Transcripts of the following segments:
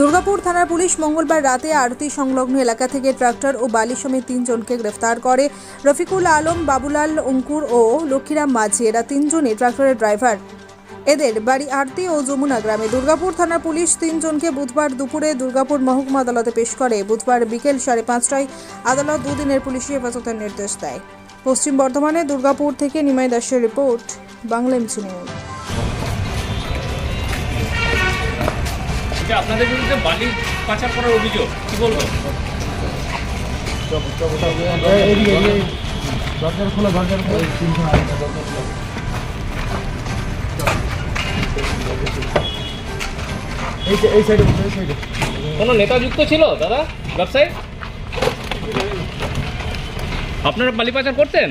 দুর্গাপুর থানার পুলিশ মঙ্গলবার রাতে আরতি সংলগ্ন এলাকা থেকে ট্রাক্টর ও বালি সমেত তিনজনকে গ্রেফতার করে। রফিকুল আলম, বাবুলাল অঙ্কুর ও লক্ষ্মীরাম মাঝি, এরা তিনজনই ট্রাক্টরের ড্রাইভার। এদের বাড়ি আরতি ও যমুনা গ্রামে। দুর্গাপুর থানার পুলিশ তিনজনকে বুধবার দুপুরে দুর্গাপুর মহকুমা আদালতে পেশ করে। বুধবার বিকেল সাড়ে পাঁচটায় আদালত দুদিনের পুলিশি হেফাজতের নির্দেশ দেয়। পশ্চিম বর্ধমানে দুর্গাপুর থেকে নিমাই দাসের রিপোর্ট, বাংলা নিউজ। যে আপনাদের বিরুদ্ধে বালি পাচার করার অভিযোগ, কি বলব? দরজার এই এই সাইডে এই সাইডে কোনো নেতা যুক্ত ছিল দাদা, ব্যবসায়ী? আপনারা বালি পাচার করতেন?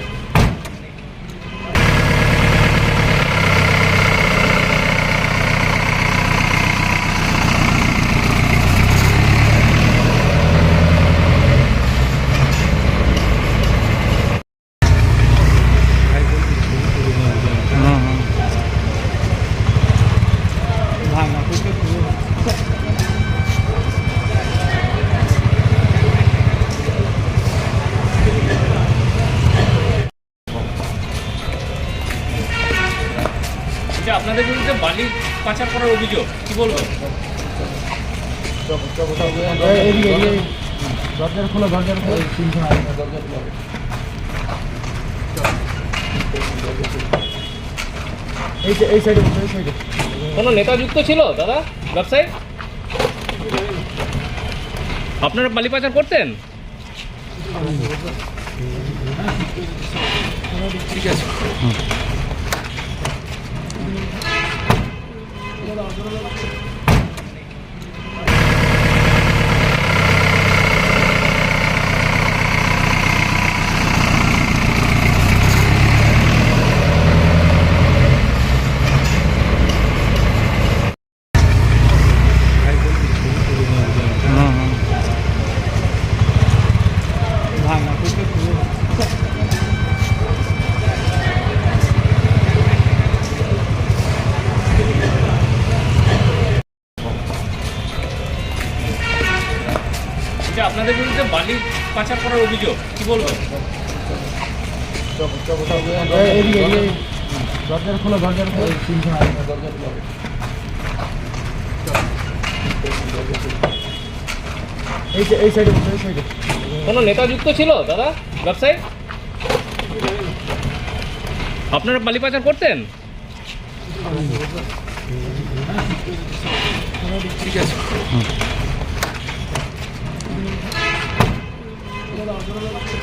যে আপনাদের বিরুদ্ধে বালি পাচার করার অভিযোগ, কি বলব? খোলা এই এই সাইডে এই সাইডে কোনো নেতা যুক্ত ছিল, দাদা? ব্যবসায়? আপনারা বালি পাচার করতেন? যে আপনাদের বিরুদ্ধে বালি পাচার করার অভিযোগ, কি বলব? এই- এদিকে এদিকে দরজার খোলা এই এই সাইডে এই সাইডে কোনো ছিল দাদা, ব্যবসায়? আপনারা বালি পাচার করতেন? Go, go, go, go, go.